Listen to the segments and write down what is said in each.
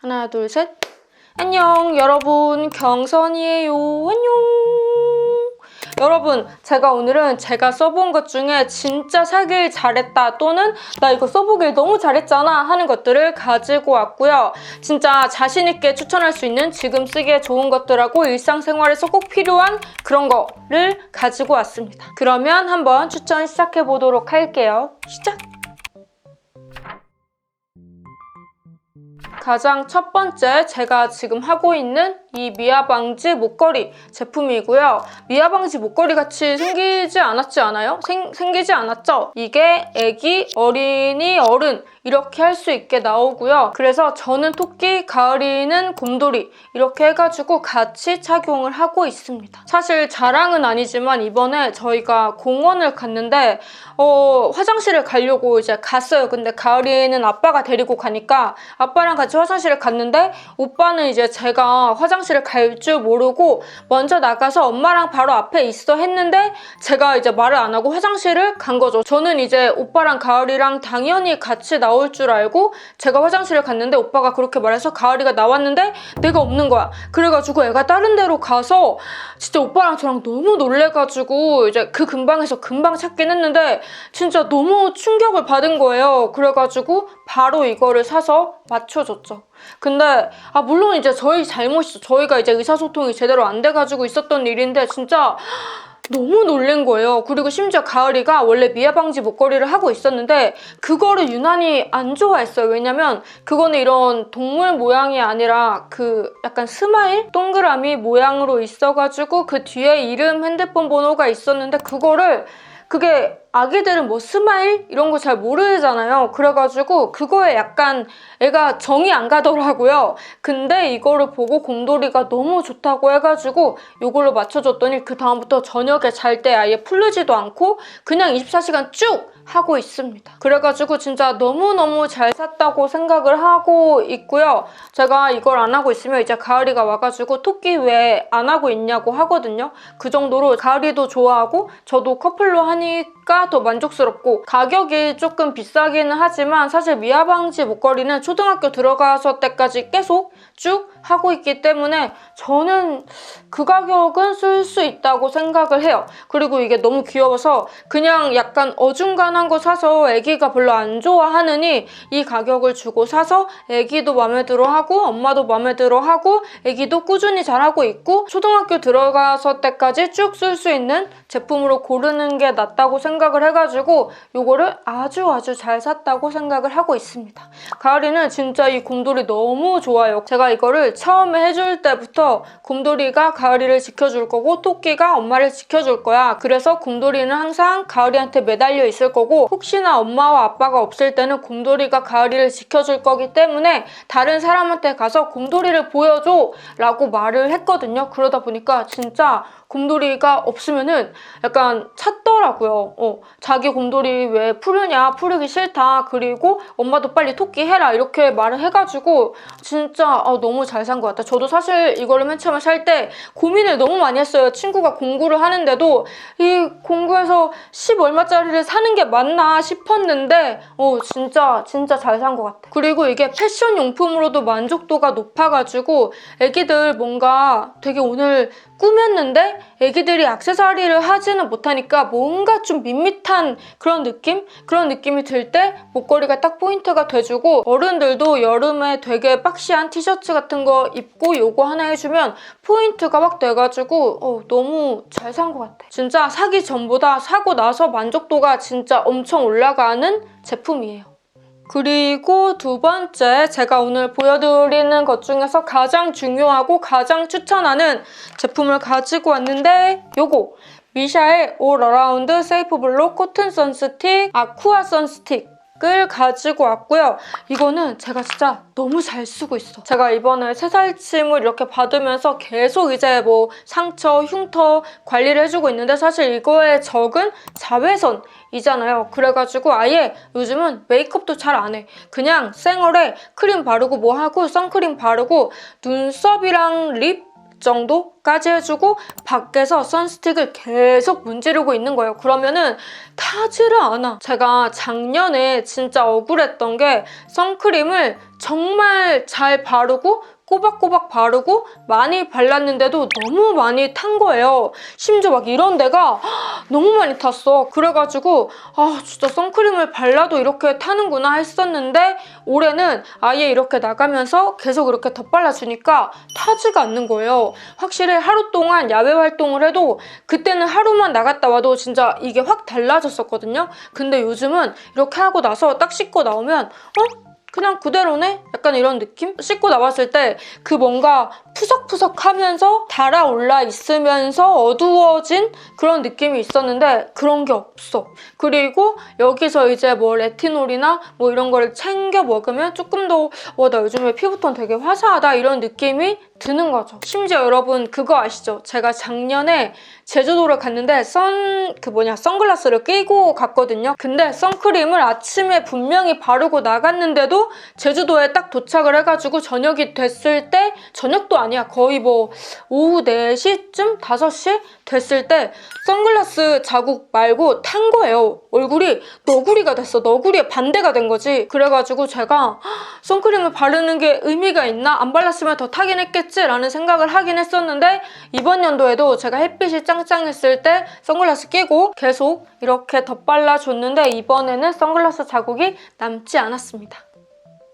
하나, 둘, 셋. 안녕, 여러분. 경선이에요. 안녕. 여러분, 제가 오늘은 제가 써본 것 중에 진짜 사길 잘했다 또는 나 이거 써보길 너무 잘했잖아 하는 것들을 가지고 왔고요. 진짜 자신 있게 추천할 수 있는 지금 쓰기에 좋은 것들하고 일상생활에서 꼭 필요한 그런 거를 가지고 왔습니다. 그러면 한번 추천 시작해 보도록 할게요. 시작! 가장 첫 번째 제가 지금 하고 있는 이 미아방지 목걸이 제품이고요. 미아방지 목걸이 같이 생기지 않았지 않아요? 생, 생기지 않았죠? 이게 애기, 어린이, 어른 이렇게 할 수 있게 나오고요. 그래서 저는 토끼, 가을이는 곰돌이 이렇게 해가지고 같이 착용을 하고 있습니다. 사실 자랑은 아니지만 이번에 저희가 공원을 갔는데 어, 화장실을 가려고 이제 갔어요. 근데 가을이는 아빠가 데리고 가니까 아빠랑 같이 화장실을 갔는데 오빠는 이제 제가 화장실 을 갈 줄 모르고 먼저 나가서 엄마랑 바로 앞에 있어 했는데 제가 이제 말을 안 하고 화장실을 간 거죠. 저는 이제 오빠랑 가을이랑 당연히 같이 나올 줄 알고 제가 화장실을 갔는데 오빠가 그렇게 말해서 가을이가 나왔는데 내가 없는 거야. 그래가지고 애가 다른 데로 가서 진짜 오빠랑 저랑 너무 놀래가지고 이제 그 근방에서 금방 찾긴 했는데 진짜 너무 충격을 받은 거예요. 그래가지고 바로 이거를 사서 맞춰줬죠. 근데 아 물론 이제 저희 잘못이죠. 저희가 이제 의사소통이 제대로 안 돼가지고 있었던 일인데 진짜 너무 놀란 거예요. 그리고 심지어 가을이가 원래 미아방지 목걸이를 하고 있었는데 그거를 유난히 안 좋아했어요. 왜냐면 그거는 이런 동물 모양이 아니라 그 약간 스마일 동그라미 모양으로 있어가지고 그 뒤에 이름 핸드폰 번호가 있었는데 그거를 그게 아기들은 뭐 스마일 이런 거 잘 모르잖아요. 그래가지고 그거에 약간 애가 정이 안 가더라고요. 근데 이거를 보고 곰돌이가 너무 좋다고 해가지고 이걸로 맞춰줬더니 그 다음부터 저녁에 잘 때 아예 풀르지도 않고 그냥 24시간 쭉 하고 있습니다. 그래가지고 진짜 너무너무 잘 샀다고 생각을 하고 있고요. 제가 이걸 안 하고 있으면 이제 가을이가 와가지고 토끼 왜 안 하고 있냐고 하거든요. 그 정도로 가을이도 좋아하고 저도 커플로 하니까 더 만족스럽고 가격이 조금 비싸기는 하지만 사실 미아방지 목걸이는 초등학교 들어가서 때까지 계속 쭉 하고 있기 때문에 저는 그 가격은 쓸 수 있다고 생각을 해요. 그리고 이게 너무 귀여워서 그냥 약간 어중간한 거 사서 애기가 별로 안 좋아하느니 이 가격을 주고 사서 애기도 마음에 들어 하고 엄마도 마음에 들어 하고 애기도 꾸준히 잘하고 있고 초등학교 들어가서 때까지 쭉 쓸 수 있는 제품으로 고르는 게 낫다고 생각을 해가지고 요거를 아주 아주 잘 샀다고 생각을 하고 있습니다. 가을이는 진짜 이 곰돌이 너무 좋아요. 제가 이거를 처음에 해줄 때부터 곰돌이가 가을이를 지켜줄 거고 토끼가 엄마를 지켜줄 거야. 그래서 곰돌이는 항상 가을이한테 매달려 있을 거고 혹시나 엄마와 아빠가 없을 때는 곰돌이가 가을이를 지켜줄 거기 때문에 다른 사람한테 가서 곰돌이를 보여줘 라고 말을 했거든요. 그러다 보니까 진짜 곰돌이가 없으면은 약간 찾더라고요. 어, 자기 곰돌이 왜 푸르냐, 푸르기 싫다. 그리고 엄마도 빨리 토끼 해라. 이렇게 말을 해가지고 진짜 아, 너무 잘 산 것 같다. 저도 사실 이거를 맨 처음에 살 때 고민을 너무 많이 했어요. 친구가 공구를 하는데도 이 공구에서 10 얼마짜리를 사는 게 맞나 싶었는데 어, 진짜 진짜 잘 산 것 같아. 그리고 이게 패션 용품으로도 만족도가 높아가지고 애기들 뭔가 되게 오늘 꾸몄는데 애기들이 액세서리를 하지는 못하니까 뭔가 좀 밋밋한 그런 느낌? 그런 느낌이 들 때 목걸이가 딱 포인트가 돼주고 어른들도 여름에 되게 박시한 티셔츠 같은 거 입고 요거 하나 해주면 포인트가 확 돼가지고 어, 너무 잘 산 것 같아. 진짜 사기 전보다 사고 나서 만족도가 진짜 엄청 올라가는 제품이에요. 그리고 두 번째 제가 오늘 보여드리는 것 중에서 가장 중요하고 가장 추천하는 제품을 가지고 왔는데 요거. 미샤의 올 어라운드 세이프 블록 코튼 선스틱 아쿠아 선스틱 을 가지고 왔고요. 이거는 제가 진짜 너무 잘 쓰고 있어. 제가 이번에 새살침을 이렇게 받으면서 계속 이제 뭐 상처, 흉터 관리를 해주고 있는데 사실 이거의 적은 자외선 이잖아요. 그래가지고 아예 요즘은 메이크업도 잘 안 해. 그냥 생얼에 크림 바르고 뭐 하고 선크림 바르고 눈썹이랑 립 정도 마사지까지 해주고 밖에서 선스틱을 계속 문지르고 있는 거예요. 그러면은 타지를 않아. 제가 작년에 진짜 억울했던 게 선크림을 정말 잘 바르고 꼬박꼬박 바르고 많이 발랐는데도 너무 많이 탄 거예요. 심지어 막 이런 데가 너무 많이 탔어. 그래가지고 아 진짜 선크림을 발라도 이렇게 타는구나 했었는데 올해는 아예 이렇게 나가면서 계속 이렇게 덧발라주니까 타지가 않는 거예요. 확실히 하루 동안 야외 활동을 해도 그때는 하루만 나갔다 와도 진짜 이게 확 달라졌었거든요. 근데 요즘은 이렇게 하고 나서 딱 씻고 나오면 어? 그냥 그대로네? 약간 이런 느낌? 씻고 나왔을 때 그 뭔가 푸석푸석하면서 달아올라 있으면서 어두워진 그런 느낌이 있었는데 그런 게 없어. 그리고 여기서 이제 뭐 레티놀이나 뭐 이런 거를 챙겨 먹으면 조금 더 와 나 요즘에 피부톤 되게 화사하다 이런 느낌이 드는 거죠. 심지어 여러분 그거 아시죠? 제가 작년에 제주도를 갔는데 선 그 뭐냐 선글라스를 끼고 갔거든요. 근데 선크림을 아침에 분명히 바르고 나갔는데도 제주도에 딱 도착을 해가지고 저녁이 됐을 때 저녁도 아니야 거의 뭐 오후 4시쯤 5시 됐을 때 선글라스 자국 말고 탄 거예요. 얼굴이 너구리가 됐어. 너구리의 반대가 된 거지. 그래가지고 제가 선크림을 바르는 게 의미가 있나? 안 발랐으면 더 타긴 했겠지라는 생각을 하긴 했었는데 이번 연도에도 제가 햇빛이 짱짱했을 때 선글라스 끼고 계속 이렇게 덧발라줬는데 이번에는 선글라스 자국이 남지 않았습니다.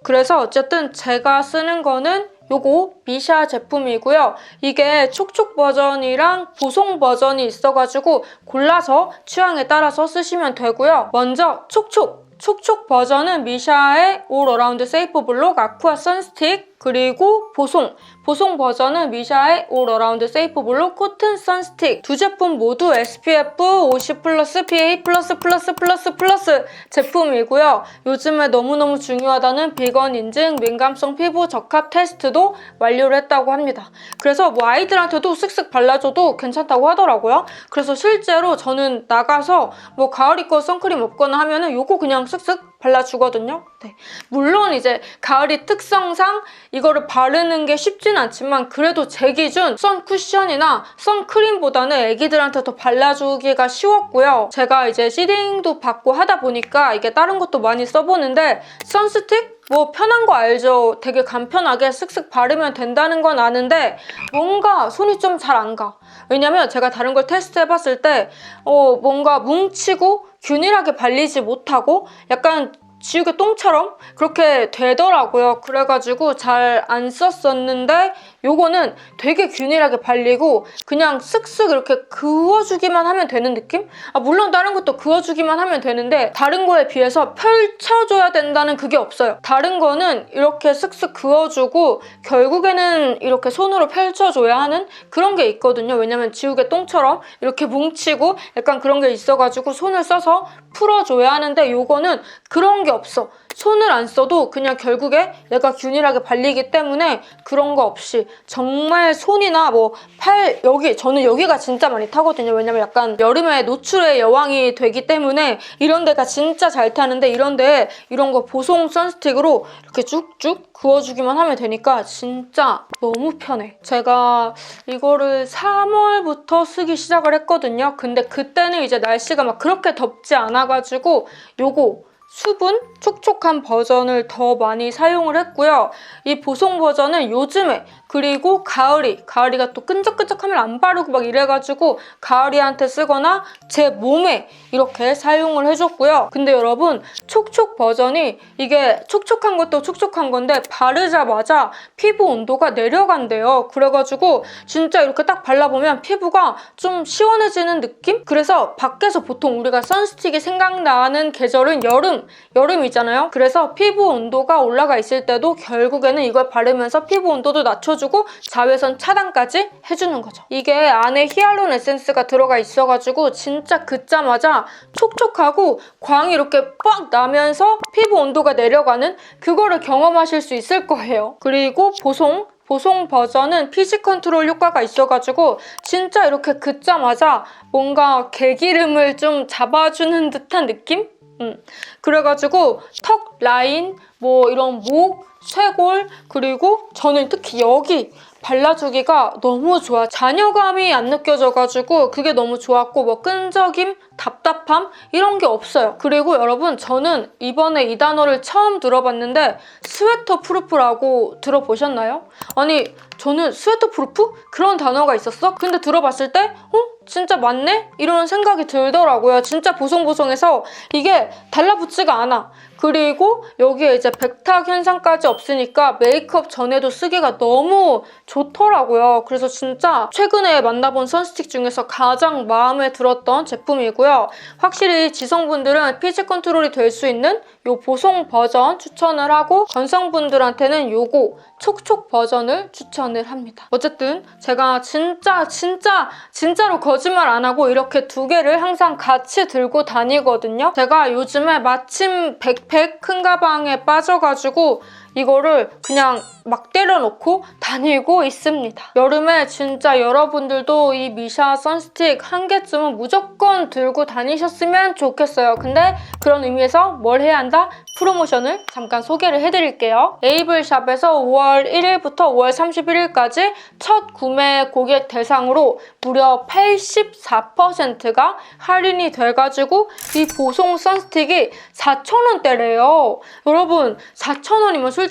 그래서 어쨌든 제가 쓰는 거는 요거 미샤 제품이고요. 이게 촉촉 버전이랑 보송 버전이 있어가지고 골라서 취향에 따라서 쓰시면 되고요. 먼저 촉촉! 촉촉 버전은 미샤의 올 어라운드 세이프 블록 아쿠아 선스틱 그리고 보송 보송 버전은 미샤의 올 어라운드 세이프 블록 코튼 선스틱 두 제품 모두 SPF 50 플러스 PA 플러스 플러스 플러스 플러스 제품이고요. 요즘에 너무너무 중요하다는 비건 인증 민감성 피부 적합 테스트도 완료를 했다고 합니다. 그래서 뭐 아이들한테도 쓱쓱 발라줘도 괜찮다고 하더라고요. 그래서 실제로 저는 나가서 뭐 가을이 거 선크림 없거나 하면은 요거 그냥 쓱쓱 발라주거든요. 네. 물론 이제 가을이 특성상 이거를 바르는 게 쉽진 않지만 그래도 제 기준 선 쿠션이나 선크림보다는 애기들한테 더 발라주기가 쉬웠고요. 제가 이제 시딩도 받고 하다 보니까 이게 다른 것도 많이 써보는데 선스틱? 뭐 편한 거 알죠? 되게 간편하게 쓱쓱 바르면 된다는 건 아는데 뭔가 손이 좀 잘 안 가. 왜냐면 제가 다른 걸 테스트해봤을 때 어, 뭔가 뭉치고 균일하게 발리지 못하고 약간 지우개 똥처럼 그렇게 되더라고요. 그래가지고 잘 안 썼었는데 요거는 되게 균일하게 발리고 그냥 쓱쓱 이렇게 그어주기만 하면 되는 느낌? 아 물론 다른 것도 그어주기만 하면 되는데 다른 거에 비해서 펼쳐줘야 된다는 그게 없어요. 다른 거는 이렇게 쓱쓱 그어주고 결국에는 이렇게 손으로 펼쳐줘야 하는 그런 게 있거든요. 왜냐면 지우개 똥처럼 이렇게 뭉치고 약간 그런 게 있어가지고 손을 써서 풀어줘야 하는데 요거는 그런 게 없어. 손을 안 써도 그냥 결국에 얘가 균일하게 발리기 때문에 그런 거 없이 정말 손이나 뭐 팔 여기 저는 여기가 진짜 많이 타거든요. 왜냐면 약간 여름에 노출의 여왕이 되기 때문에 이런 데가 진짜 잘 타는데 이런 데에 이런 거 보송 선스틱으로 이렇게 쭉쭉 그어주기만 하면 되니까 진짜 너무 편해. 제가 이거를 3월부터 쓰기 시작을 했거든요. 근데 그때는 이제 날씨가 막 그렇게 덥지 않아가지고 요거 수분 촉촉한 버전을 더 많이 사용을 했고요. 이 보송 버전은 요즘에 그리고 가을이 가을이가 또 끈적끈적하면 안 바르고 막 이래가지고 가을이한테 쓰거나 제 몸에 이렇게 사용을 해줬고요. 근데 여러분 촉촉 버전이 이게 촉촉한 것도 촉촉한 건데 바르자마자 피부 온도가 내려간대요. 그래가지고 진짜 이렇게 딱 발라보면 피부가 좀 시원해지는 느낌? 그래서 밖에서 보통 우리가 선스틱이 생각나는 계절은 여름, 여름이잖아요. 그래서 피부 온도가 올라가 있을 때도 결국에는 이걸 바르면서 피부 온도도 낮춰주고 자외선 차단까지 해주는 거죠. 이게 안에 히알론 에센스가 들어가 있어가지고 진짜 긋자마자 촉촉하고 광이 이렇게 빡 나면서 피부 온도가 내려가는 그거를 경험하실 수 있을 거예요. 그리고 보송 보송 버전은 피지 컨트롤 효과가 있어가지고 진짜 이렇게 긋자마자 뭔가 개기름을 좀 잡아주는 듯한 느낌? 음. 그래가지고 턱 라인, 뭐 이런 목, 쇄골, 그리고 저는 특히 여기 발라주기가 너무 좋아. 잔여감이 안 느껴져가지고 그게 너무 좋았고 뭐 끈적임, 답답함 이런 게 없어요. 그리고 여러분 저는 이번에 이 단어를 처음 들어봤는데 스웨터 프루프라고 들어보셨나요? 아니 저는 스웨터 프루프? 그런 단어가 있었어? 근데 들어봤을 때 어? 진짜 맞네? 이런 생각이 들더라고요. 진짜 보송보송해서 이게 달라붙지가 않아. 그리고 여기에 이제 백탁 현상까지 없으니까 메이크업 전에도 쓰기가 너무 좋더라고요. 그래서 진짜 최근에 만나본 선스틱 중에서 가장 마음에 들었던 제품이고요. 확실히 지성분들은 피지 컨트롤이 될 수 있는 요 보송 버전 추천을 하고 건성분들한테는 요거 촉촉 버전을 추천을 합니다. 어쨌든 제가 진짜 진짜 진짜로 거짓말 안 하고 이렇게 두 개를 항상 같이 들고 다니거든요. 제가 요즘에 마침 백팩 큰 가방에 빠져가지고 이거를 그냥 막 때려놓고 다니고 있습니다. 여름에 진짜 여러분들도 이 미샤 선스틱 한 개쯤은 무조건 들고 다니셨으면 좋겠어요. 근데 그런 의미에서 뭘 해야 한다? 프로모션을 잠깐 소개를 해드릴게요. 에이블샵에서 5월 1일부터 5월 31일까지 첫 구매 고객 대상으로 무려 84%가 할인이 돼가지고 이 보송 선스틱이 4,000원대래요. 여러분 4,000원이면 솔직히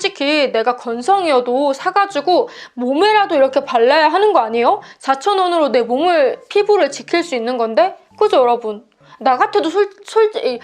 내가 건성이어도 사가지고 몸에라도 이렇게 발라야 하는 거 아니에요? 4,000원으로 내 몸을 피부를 지킬 수 있는 건데 그죠 여러분? 나 같아도 솔, 솔직히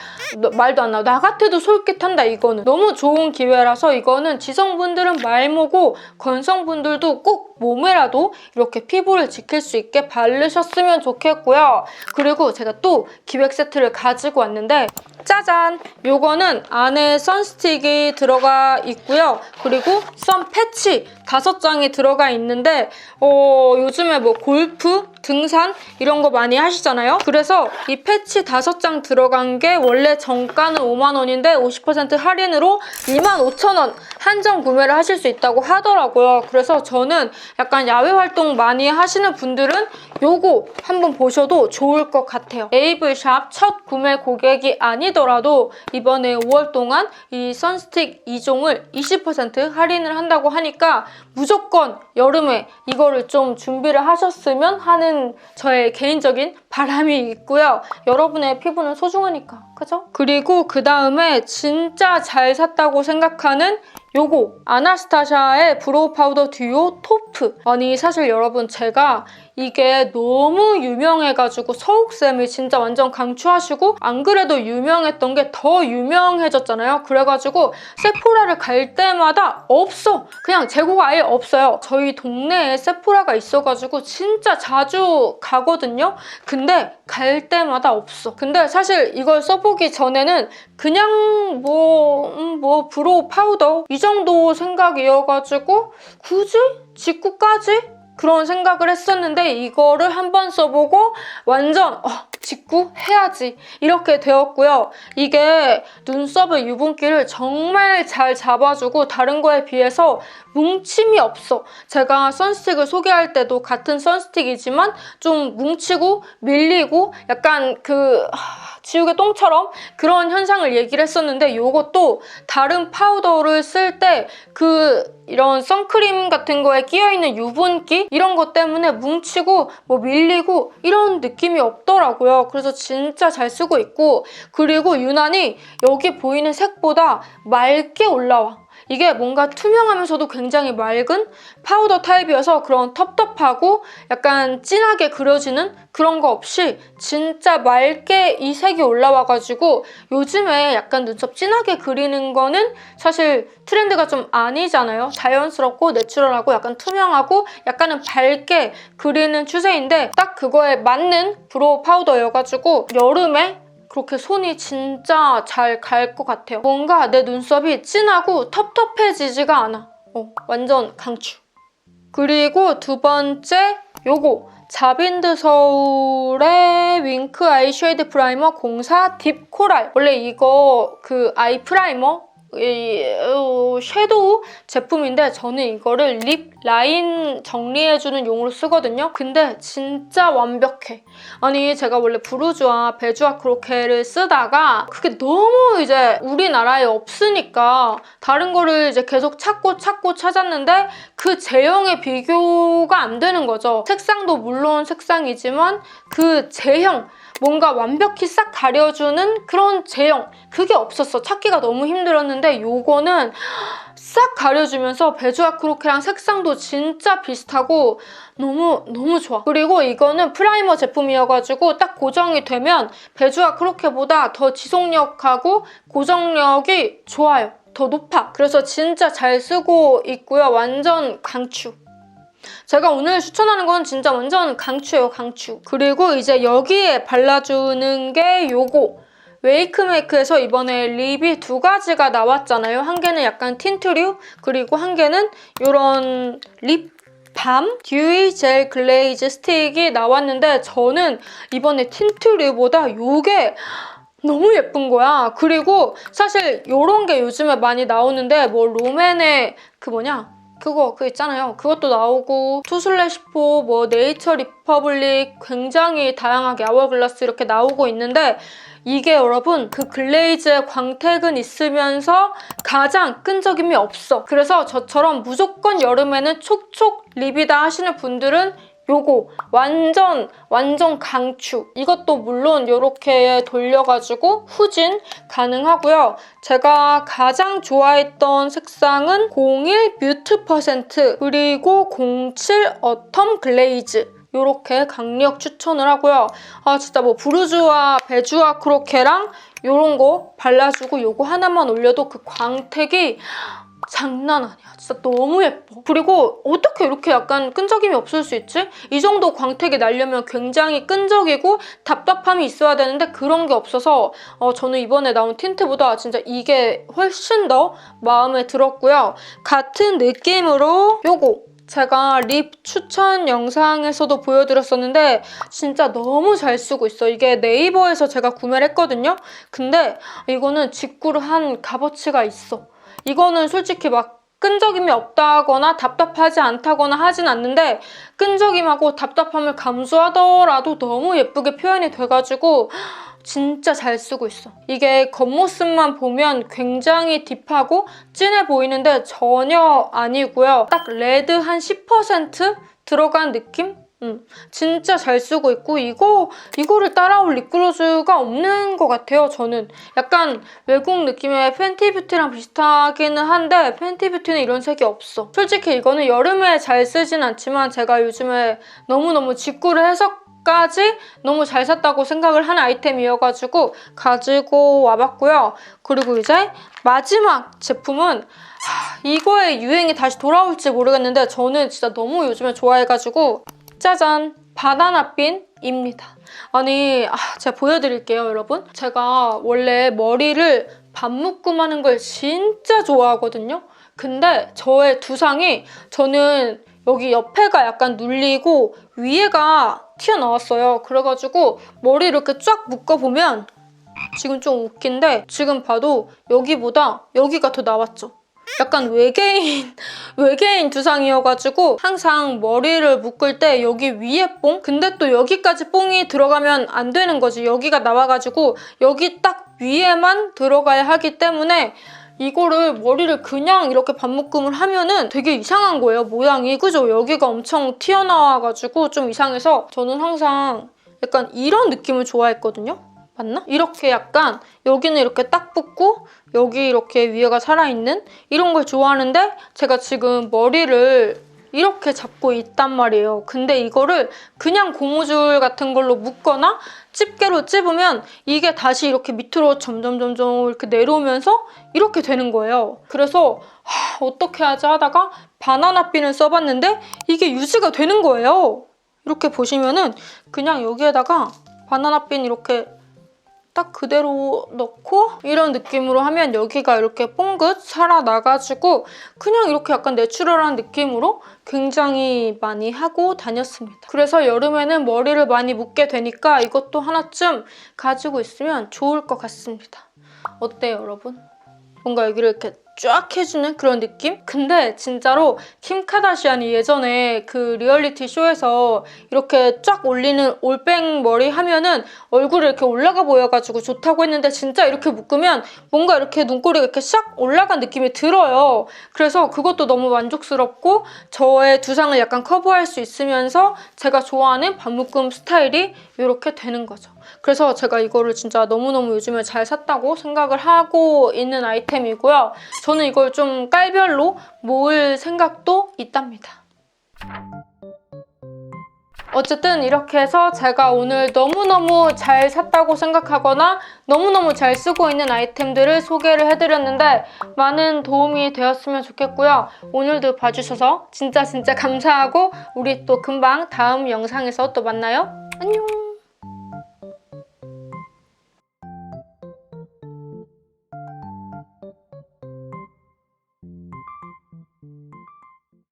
말도 안 나와. 나 같아도 솔깃한다 이거는. 너무 좋은 기회라서 이거는 지성분들은 말모고 건성분들도 꼭 몸에라도 이렇게 피부를 지킬 수 있게 바르셨으면 좋겠고요. 그리고 제가 또 기획 세트를 가지고 왔는데 짜잔! 요거는 안에 선스틱이 들어가 있고요. 그리고 선 패치 다섯 장이 들어가 있는데 어, 요즘에 뭐 골프, 등산 이런 거 많이 하시잖아요. 그래서 이 패치 다섯 장 들어간 게 원래 정가는 5만 원인데 50% 할인으로 2만 5천 원 한정 구매를 하실 수 있다고 하더라고요. 그래서 저는 약간 야외 활동 많이 하시는 분들은 요거 한번 보셔도 좋을 것 같아요. 에이블샵 첫 구매 고객이 아니더 라도 이번에 5월 동안 이 선스틱 2종을 20% 할인을 한다고 하니까 무조건 여름에 이거를 좀 준비를 하셨으면 하는 저의 개인적인 바람이 있고요. 여러분의 피부는 소중하니까. 그죠? 그리고 그 다음에 진짜 잘 샀다고 생각하는 요거 아나스타샤의 브로우 파우더 듀오 토프 아니 사실 여러분 제가 이게 너무 유명해가지고 서욱쌤이 진짜 완전 강추하시고 안 그래도 유명했던 게 더 유명해졌잖아요. 그래가지고 세포라를 갈 때마다 없어. 그냥 재고가 아예 없어요. 저희 동네에 세포라가 있어가지고 진짜 자주 가거든요. 근데 갈 때마다 없어. 근데 사실 이걸 써보기 전에는 그냥 뭐, 음, 뭐, 브로우 파우더 이 정도 생각이어가지고 굳이? 직구까지? 그런 생각을 했었는데 이거를 한 번 써보고 완전 어, 직구 해야지 이렇게 되었고요. 이게 눈썹의 유분기를 정말 잘 잡아주고 다른 거에 비해서 뭉침이 없어. 제가 선스틱을 소개할 때도 같은 선스틱이지만 좀 뭉치고 밀리고 약간 그 하, 지우개 똥처럼 그런 현상을 얘기를 했었는데 이것도 다른 파우더를 쓸 때 그 이런 선크림 같은 거에 끼어있는 유분기 이런 것 때문에 뭉치고 뭐 밀리고 이런 느낌이 없더라고요. 그래서 진짜 잘 쓰고 있고 그리고 유난히 여기 보이는 색보다 맑게 올라와. 이게 뭔가 투명하면서도 굉장히 맑은 파우더 타입이어서 그런 텁텁하고 약간 진하게 그려지는 그런 거 없이 진짜 맑게 이 색이 올라와가지고 요즘에 약간 눈썹 진하게 그리는 거는 사실 트렌드가 좀 아니잖아요. 자연스럽고 내추럴하고 약간 투명하고 약간은 밝게 그리는 추세인데 딱 그거에 맞는 브로우 파우더여가지고 여름에 그렇게 손이 진짜 잘 갈 것 같아요. 뭔가 내 눈썹이 진하고 텁텁해지지가 않아. 어, 완전 강추. 그리고 두 번째 요거 자빈드 서울의 윙크 아이 쉐이드 프라이머 04 딥 코랄 원래 이거 그 아이 프라이머 이, 어, 섀도우 제품인데 저는 이거를 립 라인 정리해주는 용으로 쓰거든요. 근데 진짜 완벽해. 아니 제가 원래 부르주아 베주아 크로케를 쓰다가 그게 너무 이제 우리나라에 없으니까 다른 거를 이제 계속 찾고 찾고 찾았는데 그 제형의 비교가 안 되는 거죠. 색상도 물론 색상이지만 그 제형 뭔가 완벽히 싹 가려주는 그런 제형. 그게 없었어. 찾기가 너무 힘들었는데 요거는 싹 가려주면서 베주아 크로케랑 색상도 진짜 비슷하고 너무 너무 좋아. 그리고 이거는 프라이머 제품이어가지고 딱 고정이 되면 베주아 크로케보다 더 지속력하고 고정력이 좋아요. 더 높아. 그래서 진짜 잘 쓰고 있고요. 완전 강추 제가 오늘 추천하는 건 진짜 완전 강추예요, 강추. 그리고 이제 여기에 발라주는 게 요거. 웨이크메이크에서 이번에 립이 두 가지가 나왔잖아요. 한 개는 약간 틴트류, 그리고 한 개는 요런 립 밤 듀이 젤 글레이즈 스틱이 나왔는데 저는 이번에 틴트류보다 요게 너무 예쁜 거야. 그리고 사실 요런 게 요즘에 많이 나오는데 뭐 롬앤의 그 뭐냐 그거 그 있잖아요. 그것도 나오고 투슬래시포 뭐 네이처 리퍼블릭 굉장히 다양하게 아워글라스 이렇게 나오고 있는데 이게 여러분 그 글레이즈의 광택은 있으면서 가장 끈적임이 없어. 그래서 저처럼 무조건 여름에는 촉촉 립이다 하시는 분들은 요거 완전 완전 강추. 이것도 물론 이렇게 돌려가지고 후진 가능하고요. 제가 가장 좋아했던 색상은 01 뮤트 퍼센트 그리고 07 어텀 글레이즈. 이렇게 강력 추천을 하고요. 아 진짜 뭐 부르주아 베주아 크로케랑 요런 거 발라주고 요거 하나만 올려도 그 광택이 장난 아니야. 진짜 너무 예뻐. 그리고 어떻게 이렇게 약간 끈적임이 없을 수 있지? 이 정도 광택이 나려면 굉장히 끈적이고 답답함이 있어야 되는데 그런 게 없어서 어, 저는 이번에 나온 틴트보다 진짜 이게 훨씬 더 마음에 들었고요. 같은 느낌으로 요거 제가 립 추천 영상에서도 보여드렸었는데 진짜 너무 잘 쓰고 있어. 이게 네이버에서 제가 구매를 했거든요. 근데 이거는 직구를 한 값어치가 있어. 이거는 솔직히 막 끈적임이 없다거나 답답하지 않다거나 하진 않는데 끈적임하고 답답함을 감수하더라도 너무 예쁘게 표현이 돼가지고 진짜 잘 쓰고 있어. 이게 겉모습만 보면 굉장히 딥하고 진해 보이는데 전혀 아니고요. 딱 레드 한 10% 들어간 느낌? 음, 진짜 잘 쓰고 있고 이거 이거를 따라올 립글로즈가 없는 것 같아요 저는. 약간 외국 느낌의 팬티 뷰티랑 비슷하기는 한데 팬티 뷰티는 이런 색이 없어. 솔직히 이거는 여름에 잘 쓰진 않지만 제가 요즘에 너무너무 직구를 해서 까지 너무 잘 샀다고 생각을 한 아이템이어가지고 가지고 와봤고요. 그리고 이제 마지막 제품은 하, 이거의 유행이 다시 돌아올지 모르겠는데 저는 진짜 너무 요즘에 좋아해가지고 짜잔! 바나나핀입니다. 아니, 아, 제가 보여드릴게요, 여러분. 제가 원래 머리를 반묶음 하는 걸 진짜 좋아하거든요. 근데 저의 두상이 저는 여기 옆에가 약간 눌리고 위에가 튀어나왔어요. 그래가지고 머리 이렇게 쫙 묶어보면 지금 좀 웃긴데 지금 봐도 여기보다 여기가 더 나왔죠. 약간 외계인 외계인 두상이어가지고 항상 머리를 묶을 때 여기 위에 뽕? 근데 또 여기까지 뽕이 들어가면 안 되는 거지. 여기가 나와가지고 여기 딱 위에만 들어가야 하기 때문에 이거를 머리를 그냥 이렇게 반묶음을 하면은 되게 이상한 거예요 모양이. 그죠? 여기가 엄청 튀어나와가지고 좀 이상해서 저는 항상 약간 이런 느낌을 좋아했거든요 맞나? 이렇게 약간 여기는 이렇게 딱 붙고 여기 이렇게 위에가 살아있는 이런 걸 좋아하는데 제가 지금 머리를 이렇게 잡고 있단 말이에요. 근데 이거를 그냥 고무줄 같은 걸로 묶거나 집게로 찝으면 이게 다시 이렇게 밑으로 점점 점점 이렇게 내려오면서 이렇게 되는 거예요. 그래서 하, 어떻게 하지 하다가 바나나핀을 써봤는데 이게 유지가 되는 거예요. 이렇게 보시면은 그냥 여기에다가 바나나핀 이렇게 딱 그대로 넣고 이런 느낌으로 하면 여기가 이렇게 뽕긋 살아나가지고 그냥 이렇게 약간 내추럴한 느낌으로 굉장히 많이 하고 다녔습니다. 그래서 여름에는 머리를 많이 묶게 되니까 이것도 하나쯤 가지고 있으면 좋을 것 같습니다. 어때요, 여러분? 뭔가 여기를 이렇게 쫙 해주는 그런 느낌? 근데 진짜로 킴 카다시안이 예전에 그 리얼리티 쇼에서 이렇게 쫙 올리는 올백 머리 하면은 얼굴이 이렇게 올라가 보여가지고 좋다고 했는데 진짜 이렇게 묶으면 뭔가 이렇게 눈꼬리가 이렇게 싹 올라간 느낌이 들어요. 그래서 그것도 너무 만족스럽고 저의 두상을 약간 커버할 수 있으면서 제가 좋아하는 반묶음 스타일이 이렇게 되는 거죠. 그래서 제가 이거를 진짜 너무너무 요즘에 잘 샀다고 생각을 하고 있는 아이템이고요. 저는 이걸 좀 깔별로 모을 생각도 있답니다. 어쨌든 이렇게 해서 제가 오늘 너무너무 잘 샀다고 생각하거나 너무너무 잘 쓰고 있는 아이템들을 소개를 해드렸는데 많은 도움이 되었으면 좋겠고요. 오늘도 봐주셔서 진짜 진짜 감사하고 우리 또 금방 다음 영상에서 또 만나요. 안녕!